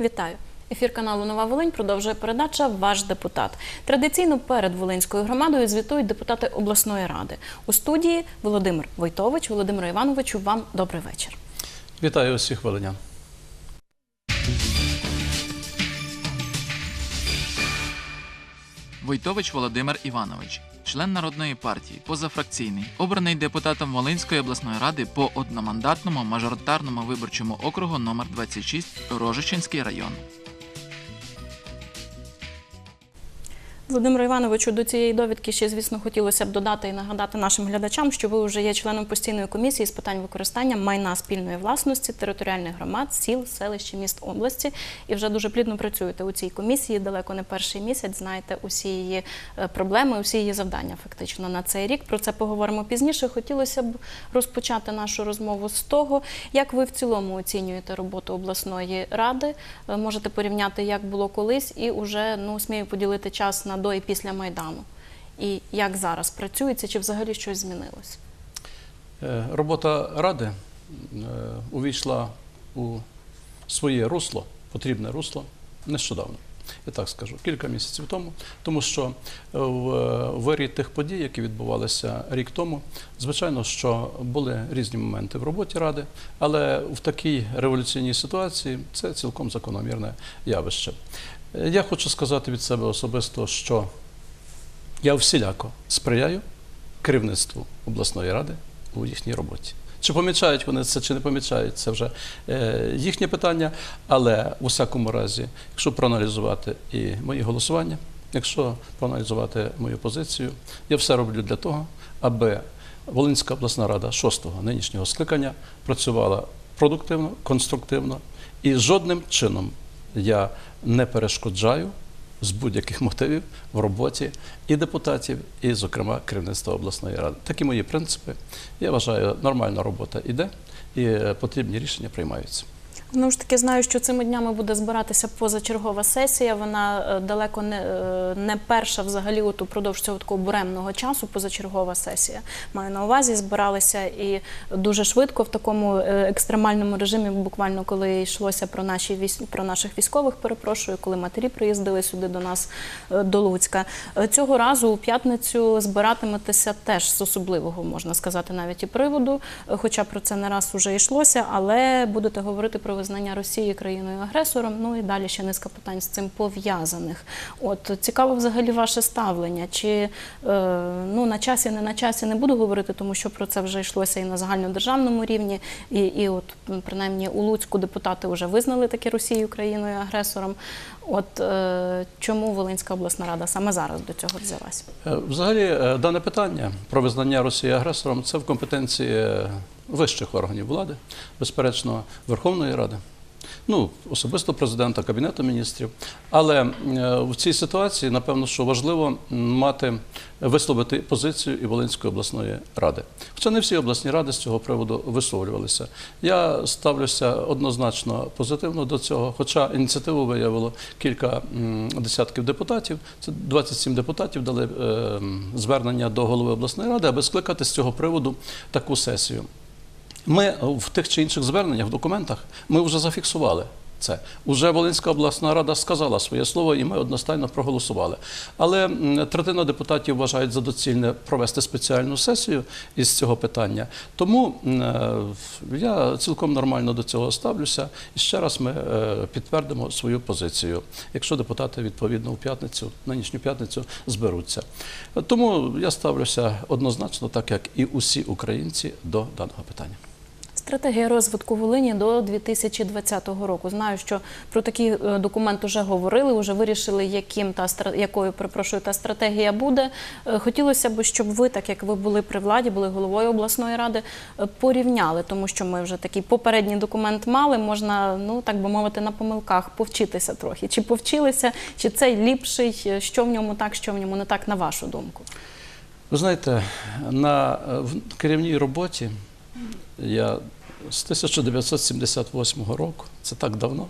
Вітаю. Ефір каналу Нова Волинь продовжує передача Ваш депутат. Традиційно перед Волинською громадою звітують депутати обласної ради. У студії Володимир Войтович. Володимир Івановичу, вам добрий вечір. Вітаю усіх волинян. Войтович Володимир Іванович, член народної партії, позафракційний, обраний депутатом Волинської обласної ради по одномандатному мажоритарному виборчому округу номер 26 Рожичинський район. Володимиру Івановичу, до цієї довідки ще, звісно, хотілося б додати і нагадати нашим глядачам, що ви вже є членом постійної комісії з питань використання майна спільної власності, територіальних громад, сіл, селищ і міст області. І вже дуже плідно працюєте у цій комісії. Далеко не перший місяць. Знаєте усі її е, проблеми, усі її завдання фактично на цей рік. Про це поговоримо пізніше. Хотілося б розпочати нашу розмову з того, як ви в цілому оцінюєте роботу обласної ради. Е, Можете порівняти, як було колись, і вже ну смію поділити час на до і після майдану. І як зараз працюється, чи взагалі щось змінилось? Е, Робота ради е, увійшла у своє русло, потрібне русло нещодавно. Я так скажу, кілька місяців тому, тому що е, в вирі тих подій, які відбувалися рік тому, звичайно, що були різні моменти в роботі ради, але в такій революційній ситуації це цілком закономірне явище. Е, Я хочу сказати від себе особисто, що я всіляко сприяю керівництву обласної ради у їхній роботі. Чи помічають вони це, чи не помічають, це вже е, їхнє питання. Але у всякому разі, якщо проаналізувати і мої голосування, якщо проаналізувати мою позицію, я все роблю для того, аби Волинська обласна рада шостого нинішнього скликання працювала продуктивно, конструктивно і жодним чином я не перешкоджаю з будь-яких мотивів в роботі і депутатів, і, зокрема, керівництва обласної ради. Такі мої принципи. Я вважаю, нормальна робота йде і е, потрібні рішення приймаються. Знову ж таки, знаю, що цими днями буде збиратися позачергова сесія. Вона е, далеко не, е, не перша взагалі от упродовж цього такого буремного часу. Позачергова сесія. Маю на увазі, збиралися і дуже швидко в такому е, екстремальному режимі, буквально коли йшлося про наші військ, про наших військових, перепрошую, коли матері приїздили сюди до нас до Луцька. Цього разу у п'ятницю збиратиметеся теж з особливого, можна сказати, навіть і приводу, хоча про це не раз вже йшлося, але будете говорити про визнання Росії країною агресором. Ну і далі ще низка питань з цим пов'язаних. От цікаво взагалі ваше ставлення. Чи е, ну на часі, не на часі не буду говорити, тому що про це вже йшлося і на загальнодержавному рівні, і, і от принаймні у Луцьку депутати вже визнали таки Росію країною агресором. От е, чому Волинська обласна рада саме зараз до цього взялась? Е, Взагалі, е, дане питання про визнання Росії агресором це в компетенції е, вищих органів влади, безперечно, Верховної Ради. Ну, особисто президента, Кабінету міністрів. Але е, в цій ситуації, напевно, що важливо мати висловити позицію і Волинської обласної ради. Хоча не всі обласні ради з цього приводу висловлювалися. Я ставлюся однозначно позитивно до цього, хоча ініціативу виявило кілька десятків депутатів. Це 27 депутатів дали е, звернення до голови обласної ради, аби скликати з цього приводу таку сесію. Ми в тих чи інших зверненнях, в документах, ми вже зафіксували це. Уже Волинська обласна рада сказала своє слово, і ми одностайно проголосували. Але третина депутатів вважають за доцільне провести спеціальну сесію із цього питання. Тому е, я цілком нормально до цього ставлюся. І ще раз ми е, підтвердимо свою позицію, якщо депутати відповідно у п'ятницю, нинішню п'ятницю, зберуться. Тому я ставлюся однозначно, так як і усі українці, до даного питання. Стратегія розвитку Волині до 2020 року. Знаю, що про такий е, документ вже говорили, вже вирішили, яким та якою перепрошую, та стратегія буде. Е, Хотілося б, щоб ви, так як ви були при владі, були головою обласної ради, е, порівняли, тому що ми вже такий попередній документ мали. Можна, ну так би мовити, на помилках повчитися трохи. Чи повчилися, чи цей ліпший, що в ньому так, що в ньому не так, на вашу думку. Ви знаєте, на в керівній роботі я з 1978 року, це так давно,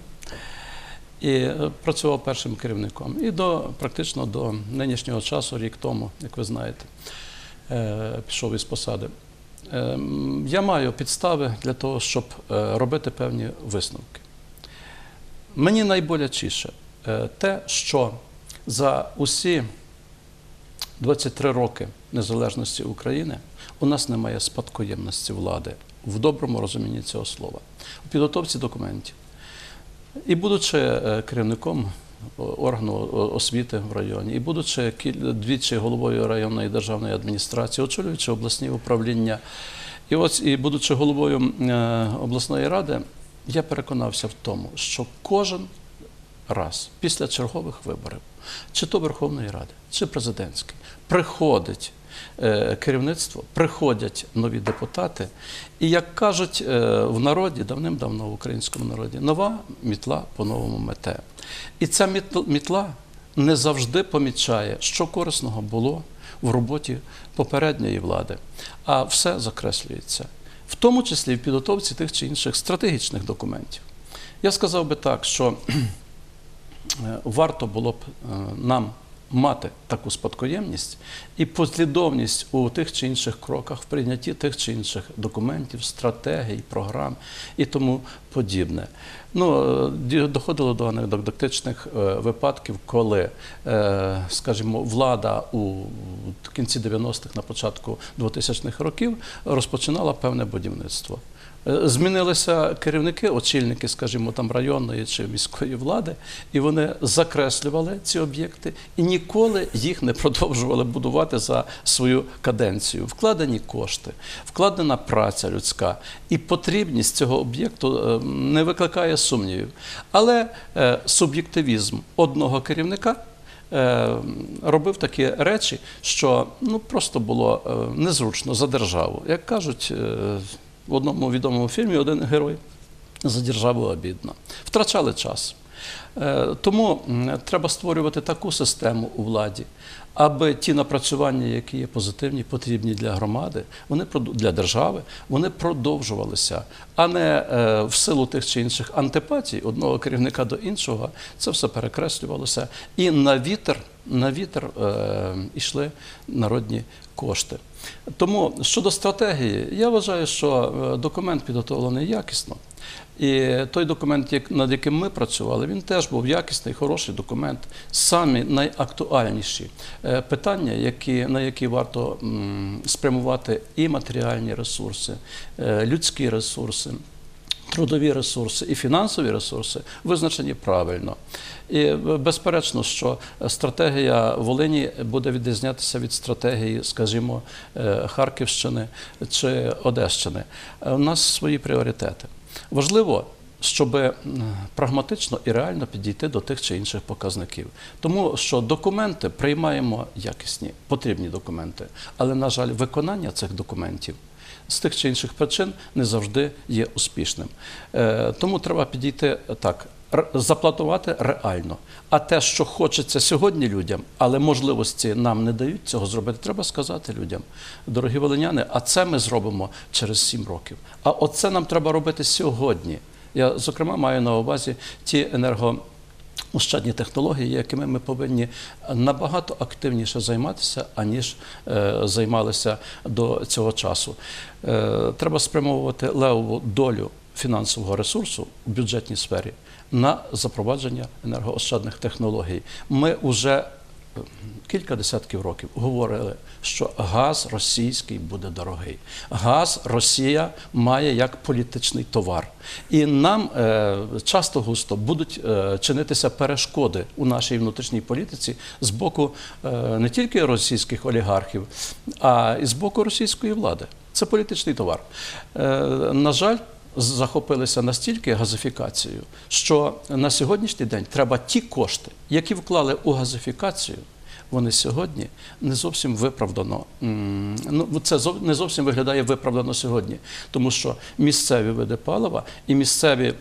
і е, працював першим керівником. І до практично до нинішнього часу, рік тому, як ви знаєте, е, пішов із посади. Е, Я маю підстави для того, щоб робити певні висновки. мені найболячіше те, що за усі 23 роки незалежності України у нас немає спадкоємності влади в доброму розумінні цього слова, у підготовці документів. І будучи е, керівником органу освіти в районі, і будучи двічі головою районної державної адміністрації, очолюючи обласні управління, і ось і будучи головою е, обласної ради, я переконався в тому, що кожен раз після чергових виборів, чи то Верховної Ради, чи президентської, приходить керівництво, приходять нові депутати, і як кажуть е, в народі, давним-давно в українському народі, нова мітла по-новому мете. І ця мітл- мітла не завжди помічає, що корисного було в роботі попередньої влади, а все закреслюється, в тому числі в підготовці тих чи інших стратегічних документів. Я сказав би так, що е, варто було б е, нам мати таку спадкоємність і послідовність у тих чи інших кроках в прийнятті тих чи інших документів, стратегій, програм і тому подібне. Ну, е, доходило до анекдотичних е, випадків, коли, е, скажімо, влада у кінці 90-х, на початку 2000-х років розпочинала певне будівництво. Е, Змінилися керівники, очільники, скажімо, там районної чи міської влади, і вони закреслювали ці об'єкти і ніколи їх не продовжували будувати за свою каденцію. Вкладені кошти, вкладена праця людська і потрібність цього об'єкту е, не викликає сумнівів. Але е, суб'єктивізм одного керівника робив такі речі, що ну просто було незручно за державу. Як кажуть в одному відомому фільмі, один герой за державу обідно. Втрачали час. Е, Тому треба створювати таку систему у владі, аби ті напрацювання, які є позитивні, потрібні для громади, вони для держави, вони продовжувалися, а не е, в силу тих чи інших антипатій одного керівника до іншого, це все перекреслювалося. І на вітер, на вітер е, йшли народні кошти. Тому щодо стратегії, я вважаю, що е, документ підготовлений якісно. І той документ, над яким ми працювали, він теж був якісний, хороший документ. Самі найактуальніші е, питання, які, на які варто спрямувати і матеріальні ресурси, е, людські ресурси. Трудові ресурси і фінансові ресурси визначені правильно. І е, безперечно, що стратегія Волині буде відрізнятися від стратегії, скажімо, е, Харківщини чи Одещини. Е, У нас свої пріоритети. Важливо, щоб прагматично і реально підійти до тих чи інших показників. Тому що документи приймаємо якісні, потрібні документи, але, на жаль, виконання цих документів з тих чи інших причин не завжди є успішним. Е, Тому треба підійти так. р- Запланувати реально. А те, що хочеться сьогодні людям, але можливості нам не дають цього зробити, треба сказати людям, дорогі волиняни, а це ми зробимо через сім років. А оце нам треба робити сьогодні. Я, зокрема, маю на увазі ті енерго. Ощадні технології, якими ми повинні набагато активніше займатися, аніж е, займалися до цього часу. Е, треба спрямовувати левову долю фінансового ресурсу в бюджетній сфері на запровадження енергоощадних технологій. Ми вже кілька десятків років говорили, що газ російський буде дорогий. Газ Росія має як політичний товар. І нам е, часто густо будуть е, чинитися перешкоди у нашій внутрішній політиці з боку е, не тільки російських олігархів, а і з боку російської влади. Це політичний товар. Е, на жаль, захопилися настільки газифікацією, що на сьогоднішній день треба ті кошти, які вклали у газифікацію, вони сьогодні не зовсім виправдано. Ну, це не зовсім виглядає виправдано сьогодні, тому що місцеві види палива і місцеві.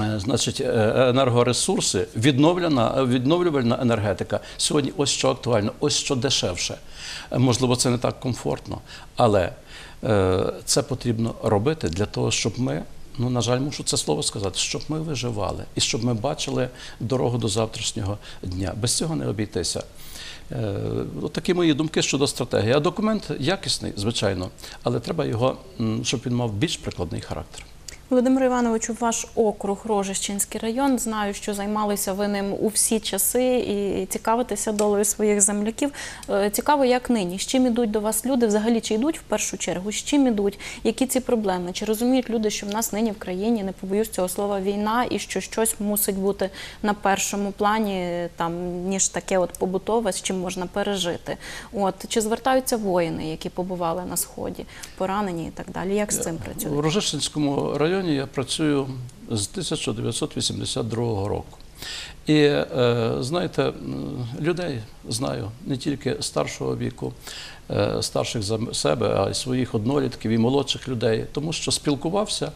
е, Значить, е, енергоресурси, відновлена, відновлювальна енергетика сьогодні ось що актуально, ось що дешевше. Е, Можливо, це не так комфортно, але е, це потрібно робити для того, щоб ми, ну на жаль, мушу це слово сказати, щоб ми виживали і щоб ми бачили дорогу до завтрашнього дня. Без цього не обійтися. Е, такі мої думки щодо стратегії. А документ якісний, звичайно, але треба його, щоб він мав більш прикладний характер. Володимир Івановичу, ваш округ Рожищенський район. Знаю, що займалися ви ним у всі часи і цікавитеся долею своїх земляків. Е, Цікаво, як нині. З чим ідуть до вас люди? Взагалі, чи йдуть в першу чергу? З чим ідуть? Які ці проблеми? Чи розуміють люди, що в нас нині в країні не побоюсь цього слова війна, і що щось мусить бути на першому плані, там ніж таке от побутове, з чим можна пережити? От чи звертаються воїни, які побували на сході, поранені і так далі? Як з цим У працюють? Рожищенському районі я працюю з 1982 року. І е, знаєте, людей знаю не тільки старшого віку, е, старших за себе, а й своїх однолітків і молодших людей, тому що спілкувався.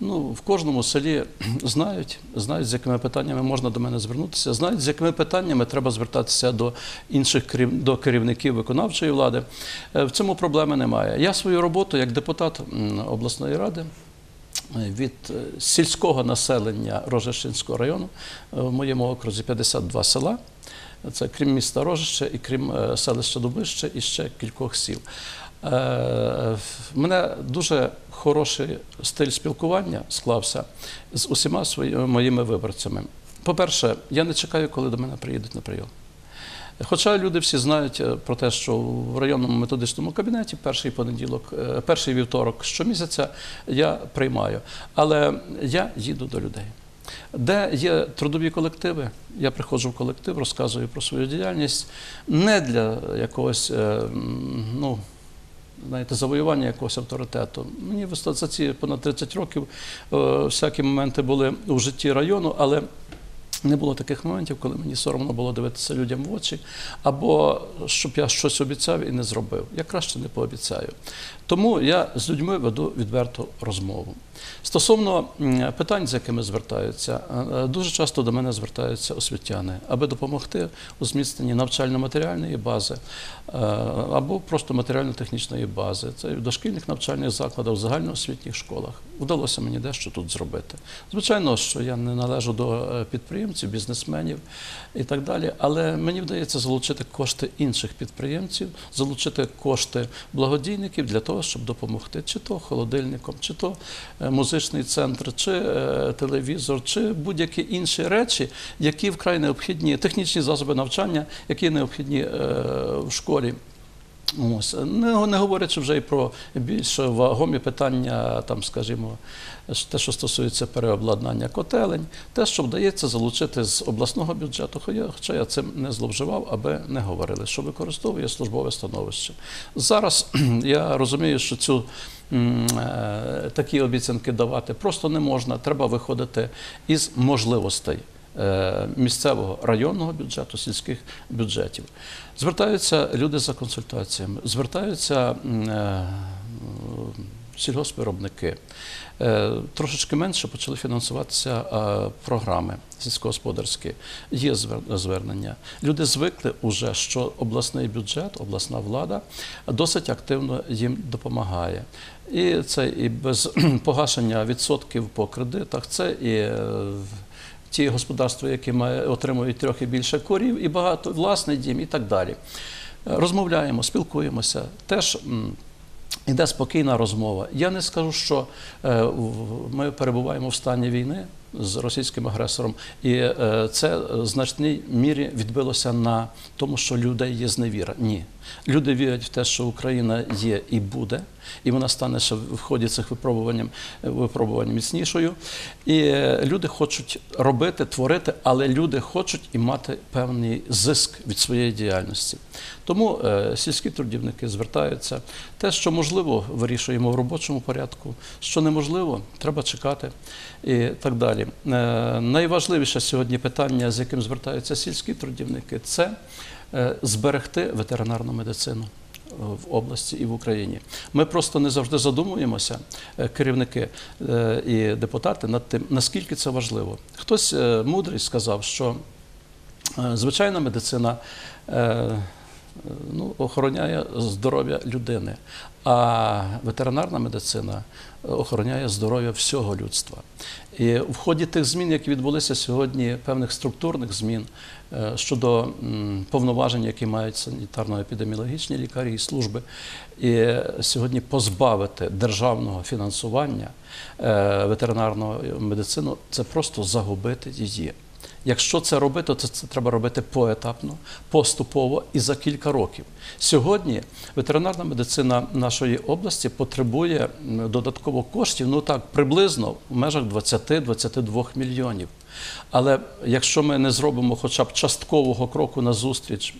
Ну, в кожному селі знають, знають, з якими питаннями можна до мене звернутися, знають, з якими питаннями треба звертатися до інших до керівників виконавчої влади. Е, В цьому проблеми немає. Я свою роботу як депутат обласної ради від е, сільського населення Рожешинського району е, в моєму окрузі 52 села. Це крім міста Рожище і крім е, селища Дубище і ще кількох сіл. Е, В мене дуже хороший стиль спілкування склався з усіма своїми моїми виборцями. По-перше, я не чекаю, коли до мене приїдуть на прийом. Хоча люди всі знають е, про те, що в районному методичному кабінеті перший понеділок, е, перший вівторок щомісяця я приймаю. Але я їду до людей. Де є трудові колективи, я приходжу в колектив, розказую про свою діяльність не для якогось, е, ну, знаєте, завоювання якогось авторитету. Мені за ці понад 30 років всякі моменти були у житті району, але не було таких моментів, коли мені соромно було дивитися людям в очі, або щоб я щось обіцяв і не зробив. Я краще не пообіцяю. Тому я з людьми веду відверту розмову. Стосовно питань, з якими звертаються, е, дуже часто до мене звертаються освітяни, аби допомогти у зміцненні навчально-матеріальної бази е, або просто матеріально-технічної бази. Це в дошкільних навчальних закладах, в загальноосвітніх школах. Вдалося мені дещо тут зробити. Звичайно, що я не належу до е, підприємців, бізнесменів і так далі, але мені вдається залучити кошти інших підприємців, залучити кошти благодійників для того, щоб допомогти, чи то холодильником, чи то е, музичний центр, чи е, телевізор, чи будь-які інші речі, які вкрай необхідні, технічні засоби навчання, які необхідні е, в школі. Ось не, не говорячи вже і про більш вагомі питання, там, скажімо, те, що стосується переобладнання котелень, те, що вдається залучити з обласного бюджету, хоча- я цим не зловживав, аби не говорили, що використовує службове становище. Зараз я розумію, що цю е, такі обіцянки давати просто не можна. Треба виходити із можливостей місцевого районного бюджету, сільських бюджетів. Звертаються люди за консультаціями, звертаються е, сільгоспвиробники. Е, Трошечки менше почали фінансуватися е, програми сільськогосподарські. Є звер- звернення. Люди звикли уже, що обласний бюджет, обласна влада досить активно їм допомагає. І це і без погашення відсотків по кредитах, це і е, ті господарства, які отримують трохи більше корів, і багато власний дім, і так далі. Розмовляємо, спілкуємося. Теж м, іде спокійна розмова. Я не скажу, що е, ми перебуваємо в стані війни з російським агресором, і е, це в значній мірі відбилося на тому, що людей є зневіра. Ні. Люди вірять в те, що Україна є і буде, і вона стане ще в ході цих випробувань, випробувань міцнішою. І е, люди хочуть робити, творити, але люди хочуть і мати певний зиск від своєї діяльності. Тому е, сільські трудівники звертаються. Те, що можливо, вирішуємо в робочому порядку, що неможливо, треба чекати і так далі. Е, найважливіше сьогодні питання, з яким звертаються сільські трудівники, це зберегти ветеринарну медицину е, в області і в Україні. Ми просто не завжди задумуємося, е, керівники е, і депутати, над тим, наскільки це важливо. Хтось е, мудрий сказав, що е, звичайна медицина е, ну, охороняє здоров'я людини, а ветеринарна медицина охороняє здоров'я всього людства. І в ході тих змін, які відбулися сьогодні, певних структурних змін е, щодо повноважень, які мають санітарно-епідеміологічні лікарі і служби, і сьогодні позбавити державного фінансування е, ветеринарну медицину це просто загубити її. Якщо це робити, то це треба робити поетапно, поступово і за кілька років. Сьогодні ветеринарна медицина нашої області потребує додатково коштів, ну так, приблизно в межах 20-22 мільйонів. Але якщо ми не зробимо хоча б часткового кроку назустріч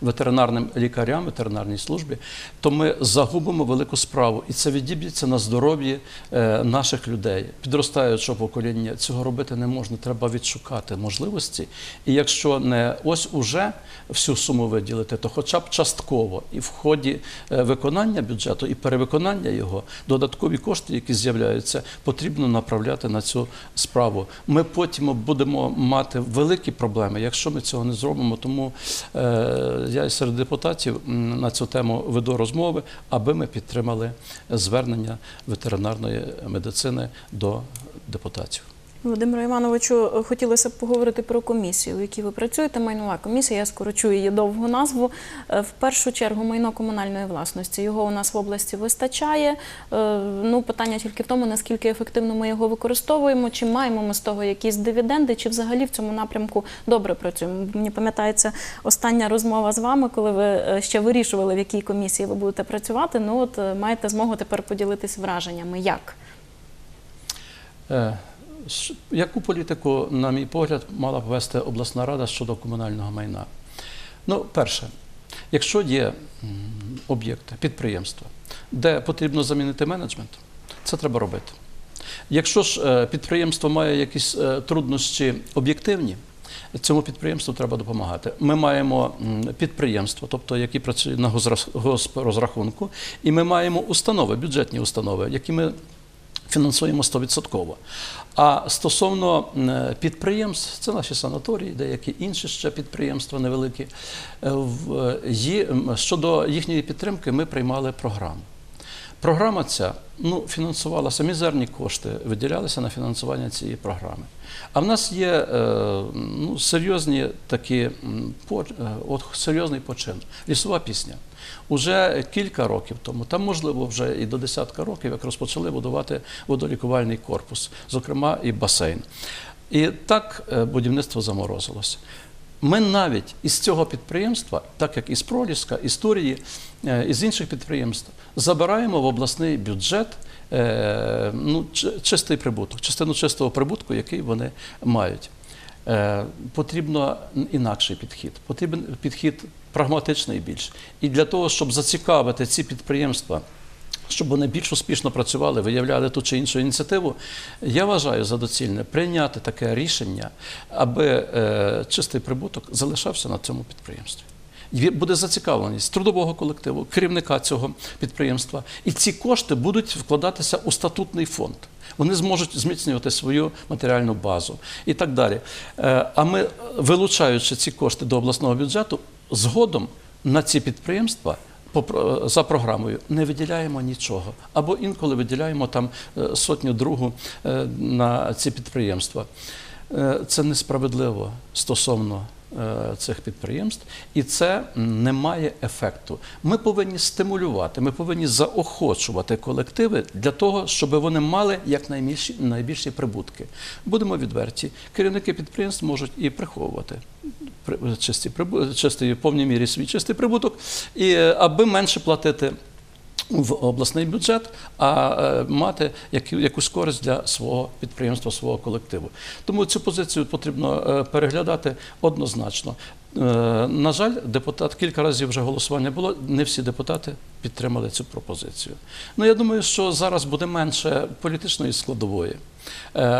ветеринарним лікарям, ветеринарній службі, то ми загубимо велику справу, і це відіб'ється на здоров'ї е, наших людей. Підростаючого покоління цього робити не можна. Треба відшукати можливості. І якщо не ось уже всю суму виділити, то хоча б частково і в ході е, виконання бюджету і перевиконання його додаткові кошти, які з'являються, потрібно направляти на цю справу. Ми потім будемо мати великі проблеми, якщо ми цього не зробимо. Тому е, я серед депутатів на цю тему веду розмови, аби ми підтримали звернення ветеринарної медицини до депутатів. Володимиру Івановичу, хотілося б поговорити про комісію, в якій ви працюєте. Майнова комісія, я скорочу її довгу назву. Е, В першу чергу майно комунальної власності. Його у нас в області вистачає. Е, Ну, питання тільки в тому, наскільки ефективно ми його використовуємо, чи маємо ми з того якісь дивіденди, чи взагалі в цьому напрямку добре працюємо. Мені пам'ятається остання розмова з вами, коли ви е, ще вирішували, в якій комісії ви будете працювати. Ну от е, маєте змогу тепер поділитись враженнями. Як? Яку політику, на мій погляд, мала б вести обласна рада щодо комунального майна? Ну, перше, якщо є об'єкти, підприємства, де потрібно замінити менеджмент, це треба робити. Якщо ж е, підприємство має якісь е, труднощі об'єктивні, цьому підприємству треба допомагати. Ми маємо підприємства, тобто які працюють на госпрозрахунку, і ми маємо установи, бюджетні установи, які ми фінансуємо 100%. А стосовно підприємств, це наші санаторії, деякі інші ще підприємства невеликі. е, е, Щодо їхньої підтримки ми приймали програму. Програма ця ну, фінансувалася, мізерні кошти виділялися на фінансування цієї програми. А в нас є е, ну, серйозні такі, от, серйозний почин. Лісова пісня. Уже кілька років тому, там, можливо, вже і до десятка років, як розпочали будувати водолікувальний корпус, зокрема і басейн. І так е, будівництво заморозилося. Ми навіть із цього підприємства, так як із Проліска, історії, е, із інших підприємств, забираємо в обласний бюджет е, ну, чистий прибуток, частину чистого прибутку, який вони мають. Е, Потрібно інакший підхід, потрібен підхід прагматичний більш. І для того, щоб зацікавити ці підприємства щоб вони більш успішно працювали, виявляли ту чи іншу ініціативу, я вважаю за доцільне прийняти таке рішення, аби е, чистий прибуток залишався на цьому підприємстві. Буде зацікавленість трудового колективу, керівника цього підприємства, і ці кошти будуть вкладатися у статутний фонд. Вони зможуть зміцнювати свою матеріальну базу і так далі. Е, А ми, вилучаючи ці кошти до обласного бюджету, згодом на ці підприємства за програмою не виділяємо нічого, або інколи виділяємо там е, сотню другу е, на ці підприємства. Це несправедливо стосовно цих підприємств, і це не має ефекту. Ми повинні стимулювати, ми повинні заохочувати колективи для того, щоб вони мали якнайбільші найбільші прибутки. Будемо відверті, керівники підприємств можуть і приховувати при- чисті чистий, в повній мірі свій чистий прибуток, і е, аби менше платити в обласний бюджет, а е, мати якусь користь для свого підприємства, свого колективу. Тому цю позицію потрібно е, переглядати однозначно. Е, На жаль, депутат кілька разів вже голосування було. Не всі депутати підтримали цю пропозицію. Ну я думаю, що зараз буде менше політичної складової,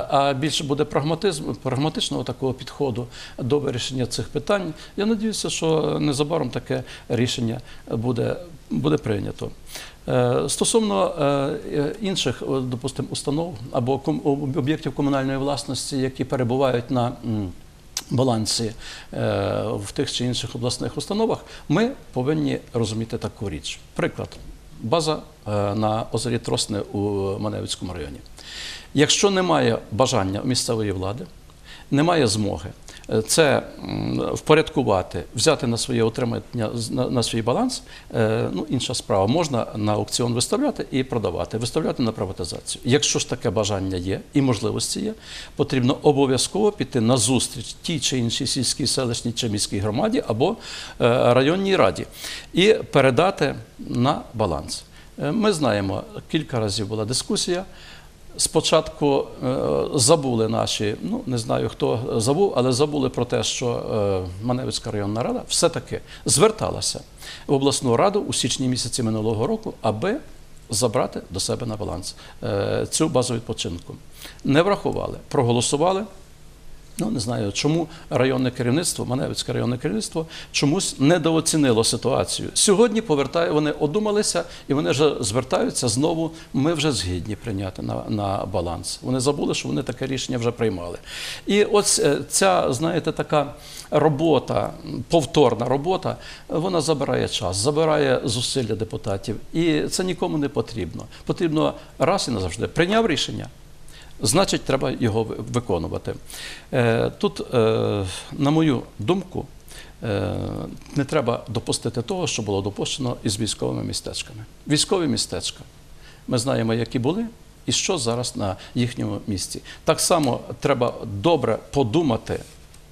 а більше буде прагматизм, прагматичного такого підходу до вирішення цих питань. Я надіюся, що незабаром таке рішення буде, буде прийнято. Е, Стосовно е, е, інших, допустимо, установ або об'єктів комунальної власності, які перебувають на балансі в тих чи інших обласних установах, ми повинні розуміти таку річ. Приклад, база на озері Тросне у Маневицькому районі. Якщо немає бажання місцевої влади, немає змоги це впорядкувати, взяти на своє отримання на, свій баланс, е, ну інша справа. Можна на аукціон виставляти і продавати, виставляти на приватизацію. Якщо ж таке бажання є і можливості є, потрібно обов'язково піти на зустріч тій чи іншій сільській, селищній чи міській громаді або е, районній раді і передати на баланс. Е, Ми знаємо, кілька разів була дискусія. Спочатку е, забули наші, ну не знаю хто забув, але забули про те, що е, Маневицька районна рада все-таки зверталася в обласну раду у січні місяці минулого року, аби забрати до себе на баланс е, цю базу відпочинку. Не врахували, проголосували. Ну, не знаю, чому районне керівництво, Маневицьке районне керівництво чомусь недооцінило ситуацію. Сьогодні повертає, вони одумалися і вони вже звертаються знову. Ми вже згідні прийняти на, на баланс. Вони забули, що вони таке рішення вже приймали. І ось е, ця, знаєте, така робота, повторна робота, вона забирає час, забирає зусилля депутатів. І це нікому не потрібно. Потрібно раз і назавжди прийняв рішення. Значить, треба його виконувати. Е, Тут, е, на мою думку, е, не треба допустити того, що було допущено із військовими містечками. Військові містечка. Ми знаємо, які були і що зараз на їхньому місці. Так само треба добре подумати,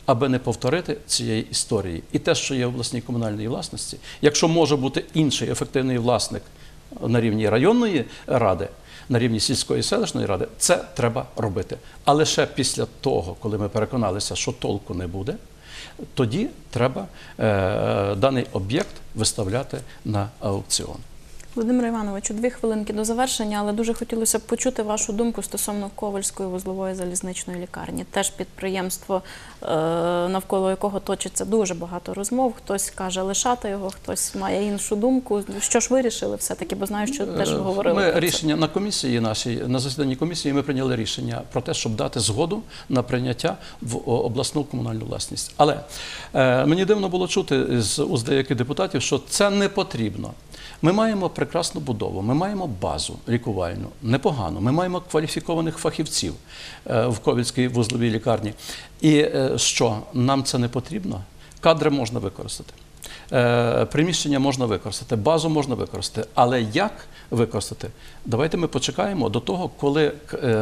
аби не повторити цієї історії. І те, що є в обласній комунальній власності, якщо може бути інший ефективний власник на рівні районної ради, на рівні сільської селищної ради, це треба робити. А лише після того, коли ми переконалися, що толку не буде, тоді треба е, даний об'єкт виставляти на аукціон. Володимир Івановичу, дві хвилинки до завершення, але дуже хотілося б почути вашу думку стосовно Ковальської вузлової залізничної лікарні. Теж підприємство, е, навколо якого точиться дуже багато розмов. Хтось каже лишати його, хтось має іншу думку. Що ж вирішили все-таки, бо знаю, що теж Е, говорили. Ми про це. рішення на комісії нашій, на засіданні комісії ми прийняли рішення про те, щоб дати згоду на прийняття в обласну комунальну власність. Але е, мені дивно було чути з уст деяких депутатів, що це не потрібно. Ми маємо прекрасну будову, ми маємо базу лікувальну, непогану. Ми маємо кваліфікованих фахівців е, в Ковільській вузловій лікарні. І е, що нам це не потрібно? Кадри можна використати. Е, Приміщення можна використати, базу можна використати, але як використати? Давайте ми почекаємо до того, коли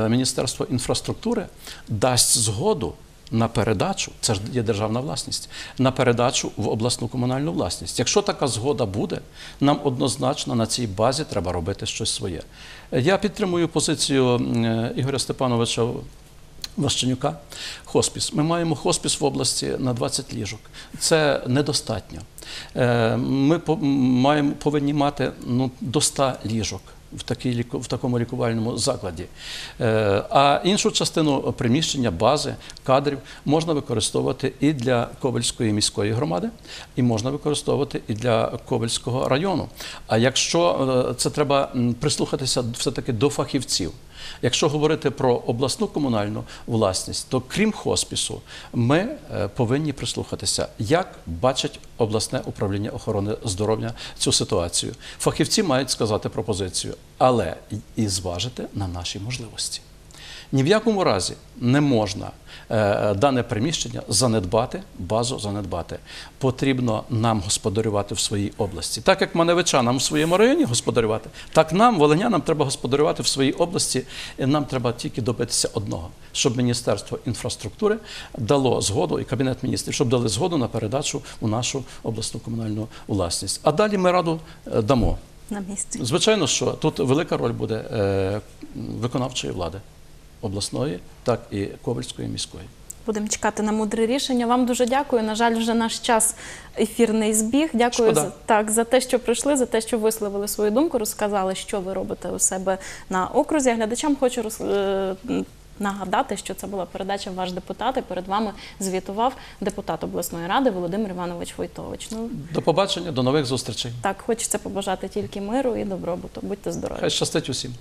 Міністерство інфраструктури дасть згоду на передачу, це ж є державна власність, на передачу в обласну комунальну власність. Якщо така згода буде, нам однозначно на цій базі треба робити щось своє. Я підтримую позицію е, Ігоря Степановича Ващенюка. Хоспіс. Ми маємо хоспіс в області на 20 ліжок. Це недостатньо. Е, Ми маємо, повинні мати ну, до 100 ліжок. В, такій, в такому лікувальному закладі. Е, А іншу частину приміщення, бази, кадрів можна використовувати і для Ковальської міської громади, і можна використовувати і для Ковальського району. А якщо е, це треба прислухатися все-таки до фахівців. Якщо говорити про обласну комунальну власність, то крім хоспісу, ми е, повинні прислухатися, як бачить обласне управління охорони здоров'я цю ситуацію. Фахівці мають сказати пропозицію, але і зважити на наші можливості. Ні в якому разі не можна е, дане приміщення занедбати, базу занедбати. Потрібно нам господарювати в своїй області. Так як маневичанам в своєму районі господарювати, так нам, волинянам, треба господарювати в своїй області. І нам треба тільки добитися одного, щоб Міністерство інфраструктури дало згоду і Кабінет міністрів, щоб дали згоду на передачу у нашу обласну комунальну власність. А далі ми раду е, дамо. на місці. Звичайно, що тут велика роль буде е, виконавчої влади обласної, так і Ковальської міської. Будемо чекати на мудре рішення. Вам дуже дякую. На жаль, вже наш час ефірний збіг. Дякую за так за те, що прийшли, за те, що висловили свою думку, розказали, що ви робите у себе на окрузі. Глядачам хочу роз... е, нагадати, що це була передача Ваш депутат. І перед вами звітував депутат обласної ради Володимир Іванович Войтович. Ну До побачення, до нових зустрічей. так, хочеться побажати тільки миру і добробуту. Будьте здорові. Хай щастить усім.